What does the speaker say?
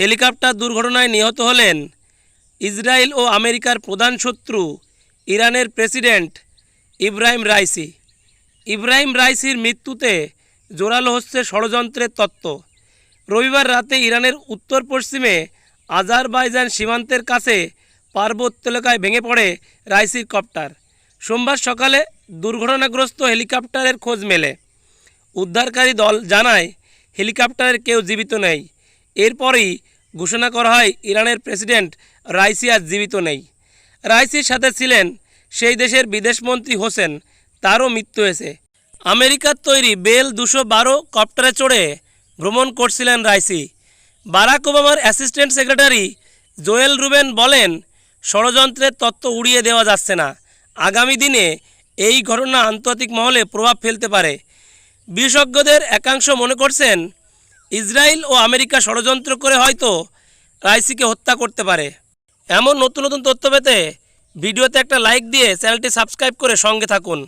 Helicopter দুর্ঘটনায় নিহত হলেন ইসরায়েল ও আমেরিকার প্রধান শত্রু ইরানের প্রেসিডেন্ট ইব্রাহিম রাইসি। ইব্রাহিম রাইসির মৃত্যুতে জোরালো হচ্ছে ষড়যন্ত্রের তত্ত্ব। রবিবার রাতে ইরানের উত্তর পশ্চিমে আজারবাইজান সীমান্তের কাছে পার্বত্য এলাকায় ভেঙে পড়ে রাইসির কপ্টার। সোমবার সকালে দুর্ঘটনাগ্রস্ত হেলিকপ্টারের খোঁজ মেলে। উদ্ধারকারী দল জানায়, হেলিকপ্টারের কেউ জীবিত নেই। এরপরই ঘোষণা করা হয়, ইরানের প্রেসিডেন্ট রাইসি আজ জীবিত নেই। রাইসির সাথে ছিলেন সেই দেশের বিদেশমন্ত্রী হোসেন, তারও মৃত্যু হয়েছে। আমেরিকার তৈরি বেল দুশো বারো কপ্টারে চড়ে ভ্রমণ করছিলেন রাইসি। বারাক ওবামার অ্যাসিস্ট্যান্ট সেক্রেটারি জোয়েল রুবেন বলেন, ষড়যন্ত্রের তত্ত্ব উড়িয়ে দেওয়া যাচ্ছে না। আগামী দিনে এই ঘটনা আন্তর্জাতিক মহলে প্রভাব ফেলতে পারে। বিশেষজ্ঞদের একাংশ মনে করছেন ইসরায়েল ও আমেরিকা ষড়যন্ত্র করে হয়তো রাইসিকে হত্যা করতে পারে। এমন নতুন নতুন তথ্য পেতে ভিডিওতে একটা লাইক দিয়ে চ্যানেলটি সাবস্ক্রাইব করে সঙ্গে থাকুন।